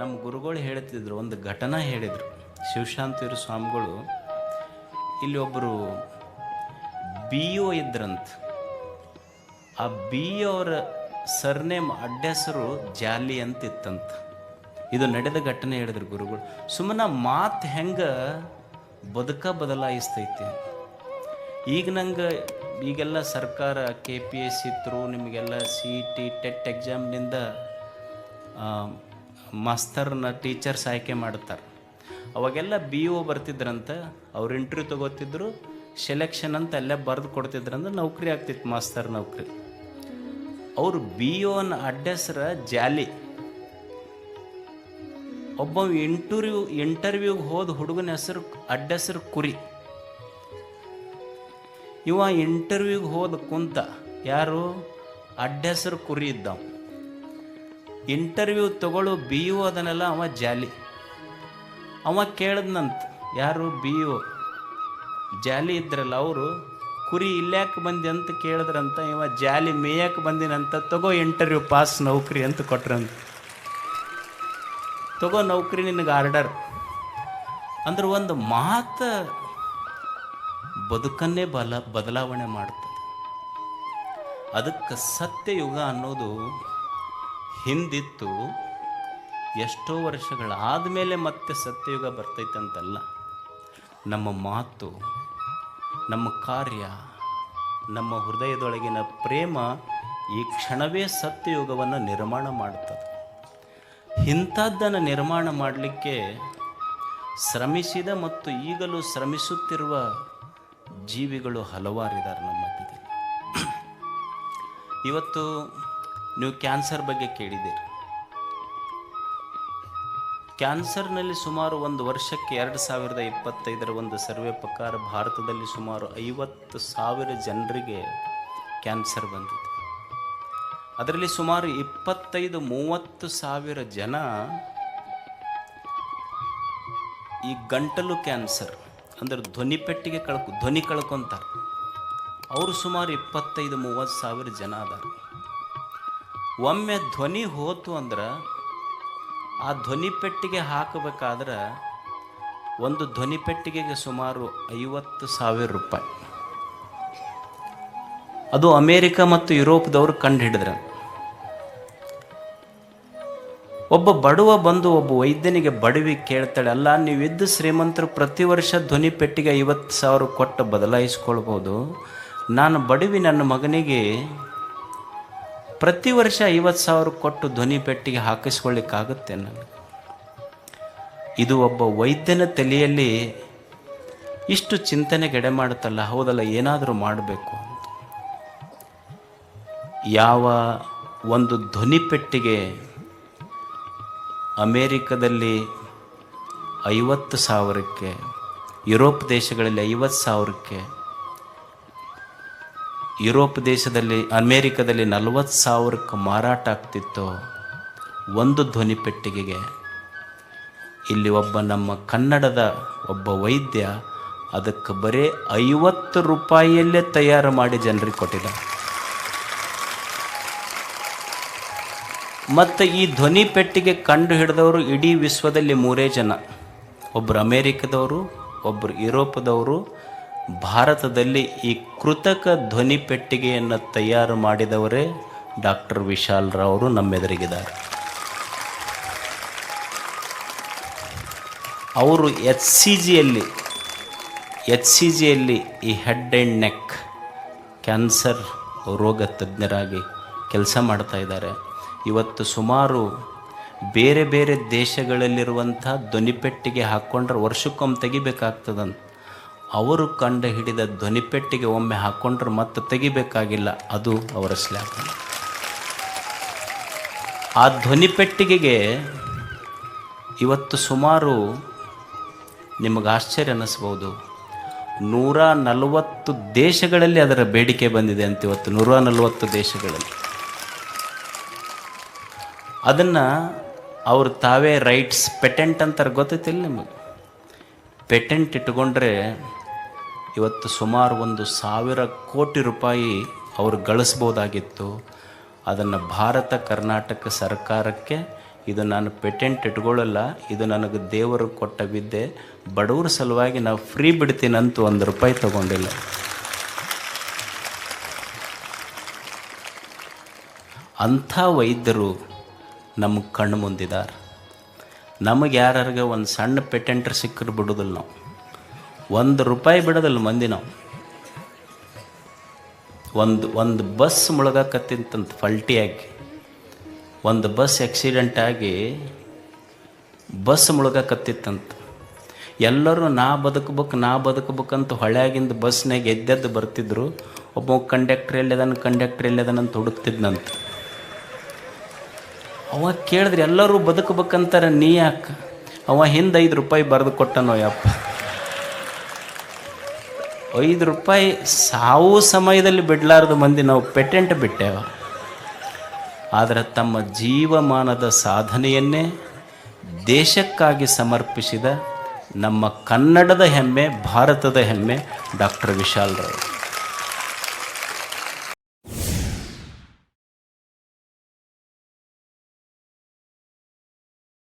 ನಮ್ಮ ಗುರುಗಳು ಹೇಳ್ತಿದ್ರು, ಒಂದು ಘಟನಾ ಹೇಳಿದರು. ಶಿವಶಾಂತಿಯವರು ಸ್ವಾಮಿಗಳು, ಇಲ್ಲಿ ಒಬ್ಬರು ಬಿ ಒ ಇದ್ರಂತ. ಆ ಬಿ ಅವರ ಸರ್ನೇಮ್ ಅಡ್ಡೆಸರು ಜಾಲಿ ಅಂತ ಇತ್ತಂತ ಇದು ನಡೆದ ಘಟನೆ ಹೇಳಿದ್ರು ಗುರುಗಳು. ಸುಮ್ಮನೆ ಮಾತು ಹೆಂಗೆ ಬದುಕ ಬದಲಾಯಿಸ್ತೈತಿ. ಈಗ ನಂಗೆ ಈಗೆಲ್ಲ ಸರ್ಕಾರ, K P S C through ನಿಮಗೆಲ್ಲ ಸಿ ಇ ಟಿ, ಟೆಟ್ ಎಕ್ಸಾಮ್ನಿಂದ ಮಾಸ್ತರ್ನ ಟೀಚರ್ಸ್ ಆಯ್ಕೆ ಮಾಡ್ತಾರೆ ಅವಾಗೆಲ್ಲ ಬಿ ಒ ಬರ್ತಿದ್ರಂತ, ಅವ್ರು ಇಂಟರ್ವ್ಯೂ ತಗೋತಿದ್ರು ಸೆಲೆಕ್ಷನ್ ಅಂತ ಅಲ್ಲೇ ಬರೆದು ಕೊಡ್ತಿದ್ರಂದ್ರೆ ನೌಕರಿ ಆಗ್ತಿತ್ತು ಮಾಸ್ತರ್ ನೌಕರಿ. ಅವರು ಬಿ ಒನ ಅಡ್ಡೆಸ್ರ ಜಾಲಿ. ಒಬ್ಬ ಇಂಟರ್ವ್ಯೂ ಇಂಟರ್ವ್ಯೂಗೆ ಹೋದ ಹುಡುಗನ ಹೆಸರು, ಅಡ್ಡೆಸರು ಕುರಿ. ಇವ ಇಂಟರ್ವ್ಯೂಗೆ ಹೋದ ಕುಂತ, ಯಾರು? ಅಡ್ಡೆಸರು ಕುರಿ ಇದ್ದವ. ಇಂಟರ್ವ್ಯೂ ತಗೊಳ್ಳೋ ಬಿ ಯು ಅದನ್ನೆಲ್ಲ ಅವ ಜಾಲಿ. ಅವ ಕೇಳಿದ್ನಂತ, ಯಾರು ಬಿ ಯು ಜಾಲಿ ಇದ್ರಲ್ಲ ಅವರು, ಕುರಿ ಇಲ್ಯಾಕೆ ಬಂದಿ ಅಂತ ಕೇಳಿದ್ರಂತ, ಇವ ಜಾಲಿ ಮೇಯಕ್ಕೆ ಬಂದಿನಂತ, ತಗೋ ಇಂಟರ್ವ್ಯೂ ಪಾಸ್ ನೌಕರಿ ಅಂತ ಕೊಟ್ರಂತ. ತಗೋ ನೌಕರಿ ನಿನಗೆ ಆರ್ಡರ್ ಅಂದ್ರೆ ಒಂದು ಮಾತು ಬದುಕನ್ನೇ ಬಲ, ಬದಲಾವಣೆ ಮಾಡ್ತದೆ. ಅದಕ್ಕೆ ಸತ್ಯಯುಗ ಅನ್ನೋದು ಹಿಂದಿತ್ತು ಎಷ್ಟೋ ವರ್ಷಗಳಾದ ಮೇಲೆ ಮತ್ತೆ ಸತ್ಯಯುಗ ಬರ್ತೈತೆ ಅಂತಲ್ಲ. ನಮ್ಮ ಮಾತು, ನಮ್ಮ ಕಾರ್ಯ, ನಮ್ಮ ಹೃದಯದೊಳಗಿನ ಪ್ರೇಮ ಈ ಕ್ಷಣವೇ ಸತ್ಯಯುಗವನ್ನು ನಿರ್ಮಾಣ ಮಾಡುತ್ತದೆ. ಇಂಥದ್ದನ್ನು ನಿರ್ಮಾಣ ಮಾಡಲಿಕ್ಕೆ ಶ್ರಮಿಸಿದ ಮತ್ತು ಈಗಲೂ ಶ್ರಮಿಸುತ್ತಿರುವ ಜೀವಿಗಳು ಹಲವಾರಿದ್ದಾರೆ ನಮ್ಮ ಇವತ್ತು ನೀವು ಕ್ಯಾನ್ಸರ್ ಬಗ್ಗೆ ಕೇಳಿದ್ದೀರಿ. ಕ್ಯಾನ್ಸರ್ನಲ್ಲಿ ಸುಮಾರು ಒಂದು ವರ್ಷಕ್ಕೆ ಎರಡು ಸಾವಿರದ ಇಪ್ಪತ್ತೈದರ ಒಂದು ಸರ್ವೆ ಪ್ರಕಾರ ಭಾರತದಲ್ಲಿ ಸುಮಾರು ಐವತ್ತು ಸಾವಿರ ಜನರಿಗೆ ಕ್ಯಾನ್ಸರ್ ಬಂದಿದೆ. ಅದರಲ್ಲಿ ಸುಮಾರು ಇಪ್ಪತ್ತೈದು, ಮೂವತ್ತು ಸಾವಿರ ಜನ ಈ ಗಂಟಲು ಕ್ಯಾನ್ಸರ್, ಅಂದರೆ ಧ್ವನಿ ಪೆಟ್ಟಿಗೆ ಕಳ್ಕೊ, ಧ್ವನಿ ಕಳ್ಕೊತಾರೆ. ಅವರು ಸುಮಾರು ಇಪ್ಪತ್ತೈದು, ಮೂವತ್ತು ಸಾವಿರ ಜನ ಅದಾರ. ಒಮ್ಮೆ ಧ್ವನಿ ಹೋತು ಅಂದ್ರೆ ಆ ಧ್ವನಿ ಪೆಟ್ಟಿಗೆ ಹಾಕಬೇಕಾದ್ರೆ ಒಂದು ಧ್ವನಿ ಪೆಟ್ಟಿಗೆಗೆ ಸುಮಾರು ಐವತ್ತು ಸಾವಿರ ರೂಪಾಯಿ. ಅದು ಅಮೇರಿಕ ಮತ್ತು ಯುರೋಪ್ದವರು ಕಂಡು ಹಿಡಿದ್ರೆ. ಒಬ್ಬ ಬಡವ ಬಂದು ಒಬ್ಬ ವೈದ್ಯನಿಗೆ ಬಡವಿ ಕೇಳ್ತಾಳೆ, ಅಲ್ಲ, ನೀವಿದ್ದು ಶ್ರೀಮಂತರು ಪ್ರತಿ ವರ್ಷ ಧ್ವನಿ ಪೆಟ್ಟಿಗೆ ಐವತ್ತು ಸಾವಿರ ಕೊಟ್ಟು ಬದಲಾಯಿಸ್ಕೊಳ್ಬೋದು. ನಾನು ಬಡವಿ ನನ್ನ ಮಗನಿಗೆ ಪ್ರತಿ ವರ್ಷ ಐವತ್ತು ಸಾವಿರ ಕೊಟ್ಟು ಧ್ವನಿ ಪೆಟ್ಟಿಗೆ ಹಾಕಿಸ್ಕೊಳ್ಳಿಕ್ಕಾಗುತ್ತೆ ನನಗೆ. ಇದು ಒಬ್ಬ ವೈದ್ಯನ ತಲೆಯಲ್ಲಿ ಇಷ್ಟು ಚಿಂತನೆಗೆಡೆ ಮಾಡುತ್ತಲ್ಲ, ಹೌದಲ್ಲ, ಏನಾದರೂ ಮಾಡಬೇಕು ಅಂತ. ಯಾವ ಒಂದು ಧ್ವನಿ ಪೆಟ್ಟಿಗೆ ಅಮೇರಿಕದಲ್ಲಿ ಐವತ್ತು ಸಾವಿರಕ್ಕೆ, ಯುರೋಪ್ ದೇಶಗಳಲ್ಲಿ ಐವತ್ತು ಸಾವಿರಕ್ಕೆ ಯುರೋಪ್ ದೇಶದಲ್ಲಿ, ಅಮೇರಿಕದಲ್ಲಿ ನಲವತ್ತು ಸಾವಿರಕ್ಕೆ ಮಾರಾಟ ಆಗ್ತಿತ್ತು ಒಂದು ಧ್ವನಿ ಪೆಟ್ಟಿಗೆಗೆ. ಇಲ್ಲಿ ಒಬ್ಬ ನಮ್ಮ ಕನ್ನಡದ ಒಬ್ಬ ವೈದ್ಯ ಅದಕ್ಕೆ ಬರೀ ಐವತ್ತು ರೂಪಾಯಿಯಲ್ಲೇ ತಯಾರು ಮಾಡಿ ಜನರಿಗೆ ಕೊಟ್ಟಿದ್ದ ಮತ್ತು ಈ ಧ್ವನಿ ಪೆಟ್ಟಿಗೆ ಕಂಡು ಹಿಡಿದವರು ಇಡೀ ವಿಶ್ವದಲ್ಲಿ ಮೂರೇ ಜನ. ಒಬ್ಬರು ಅಮೇರಿಕದವರು ಒಬ್ಬರು ಯುರೋಪದವರು ಭಾರತದಲ್ಲಿ ಈ ಕೃತಕ ಧ್ವನಿ ಪೆಟ್ಟಿಗೆಯನ್ನು ತಯಾರು ಮಾಡಿದವರೇ ಡಾಕ್ಟರ್ ವಿಶಾಲ್ ರಾವ್ ಅವರು ನಮ್ಮೆದುರಿಗಿದ್ದಾರೆ. ಅವರು ಎಚ್ ಸಿ ಜಿಯಲ್ಲಿ, ಎಚ್ ಸಿ ಜಿಯಲ್ಲಿ ಈ ಹೆಡ್ ಆ್ಯಂಡ್ ನೆಕ್ ಕ್ಯಾನ್ಸರ್ ರೋಗ ತಜ್ಞರಾಗಿ ಕೆಲಸ ಮಾಡ್ತಾ ಇದ್ದಾರೆ. ಇವತ್ತು ಸುಮಾರು ಬೇರೆ ಬೇರೆ ದೇಶಗಳಲ್ಲಿರುವಂಥ ಧ್ವನಿಪೆಟ್ಟಿಗೆ ಹಾಕ್ಕೊಂಡ್ರೆ ವರ್ಷಕ್ಕೊಮ್ಮೆ ತೆಗಿಬೇಕಾಗ್ತದಂತ. ಅವರು ಕಂಡು ಹಿಡಿದ ಧ್ವನಿಪೆಟ್ಟಿಗೆ ಒಮ್ಮೆ ಹಾಕ್ಕೊಂಡ್ರೆ ಮತ್ತೆ ತೆಗಿಬೇಕಾಗಿಲ್ಲ, ಅದು ಅವರ ಸ್ಲ್ಯಾಬ್ ಆ ಧ್ವನಿಪೆಟ್ಟಿಗೆಗೆ ಇವತ್ತು ಸುಮಾರು ನಿಮಗೆ ಆಶ್ಚರ್ಯ ಅನ್ನಿಸ್ಬೋದು. ನೂರ ನಲವತ್ತು ದೇಶಗಳಲ್ಲಿ ಅದರ ಬೇಡಿಕೆ ಬಂದಿದೆ ಅಂತ ಇವತ್ತು, ನೂರ ನಲವತ್ತು ದೇಶಗಳಲ್ಲಿ. ಅದನ್ನು ಅವರು ತಾವೇ ರೈಟ್ಸ್ ಪೆಟೆಂಟ್ ಅಂತಾರೆ ಗೊತ್ತೈತಿಲ್ಲ ನಿಮಗೆ? ಪೆಟೆಂಟ್ ಇಟ್ಕೊಂಡ್ರೆ ಇವತ್ತು ಸುಮಾರು ಒಂದು ಸಾವಿರ ಕೋಟಿ ರೂಪಾಯಿ ಅವರು ಗಳಿಸ್ಬೋದಾಗಿತ್ತು. ಅದನ್ನು ಭಾರತ, ಕರ್ನಾಟಕ ಸರ್ಕಾರಕ್ಕೆ ಇದು ನಾನು ಪೇಟೆಂಟ್ ಇಟ್ಕೊಳ್ಳಲ್ಲ, ಇದು ನನಗೆ ದೇವರು ಕೊಟ್ಟ ವಿದ್ಯೆ. ಬಡವ್ರ ಸಲುವಾಗಿ ನಾವು ಫ್ರೀ ಬಿಡ್ತೀನಂತ ಒಂದು ರೂಪಾಯಿ ತಗೊಂಡಿಲ್ಲ. ಅಂಥ ವೈದ್ಯರು ನಮ್ಮ ಕಣ್ಣು ಮುಂದಿದ್ದಾರೆ ನಮಗೆ ಯಾರ್ಯಾರಿಗೆ ಒಂದು ಸಣ್ಣ ಪೇಟೆಂಟ್ರ್ ಸಿಕ್ಕರು ಬಿಡೋದಿಲ್ಲ ನಾವು. ಒಂದು ರೂಪಾಯಿ ಬಿಡೋದಿಲ್ಲ ಮಂದಿ ನಾವು. ಒಂದು ಒಂದು ಬಸ್ ಮುಳುಗಕತ್ತಿತ್ತಂತ ಫಲ್ಟಿಯಾಗಿ, ಒಂದು ಬಸ್ ಆಕ್ಸಿಡೆಂಟ್ ಆಗಿ ಬಸ್ ಮುಳುಗಾಕತ್ತಿತ್ತಂತ. ಎಲ್ಲರೂ ನಾ ಬದುಕಬೇಕು, ನಾ ಬದುಕಬೇಕಂತ ಹೊಳ್ಯಾಗಿಂದ ಬಸ್ನಾಗ ಎದ್ದೆದ್ದು ಬರ್ತಿದ್ರು. ಒಬ್ಬ ಕಂಡಕ್ಟ್ರ್ ಎಲ್ಲಿದಾನ ಕಂಡಕ್ಟ್ರ್ ಎಲ್ಲಿದಾನಂತ ಹುಡುಕ್ತಿದ್ನಂತ. ಅವ ಕೇಳಿದ್ರೆ ಎಲ್ಲರೂ ಬದುಕಬೇಕಂತಾರೆ, ನೀ ಯಾಕೆ? ಅವ ಹಿಂದೆ ಐದು ರೂಪಾಯಿ ಬರೆದು ಕೊಟ್ಟನೋ ಯಪ್ಪ. ಐದು ರೂಪಾಯಿ ಸಾವು ಸಮಯದಲ್ಲಿ ಬಿಡಲಾರ್ದು ಮಂದಿ ನಾವು ಪೆಟೆಂಟ್ ಬಿಟ್ಟೇವ. ಆದರೆ ತಮ್ಮ ಜೀವಮಾನದ ಸಾಧನೆಯನ್ನೇ ದೇಶಕ್ಕಾಗಿ ಸಮರ್ಪಿಸಿದ ನಮ್ಮ ಕನ್ನಡದ ಹೆಮ್ಮೆ, ಭಾರತದ ಹೆಮ್ಮೆ ಡಾಕ್ಟರ್ ವಿಶಾಲ್ ರಾವ್.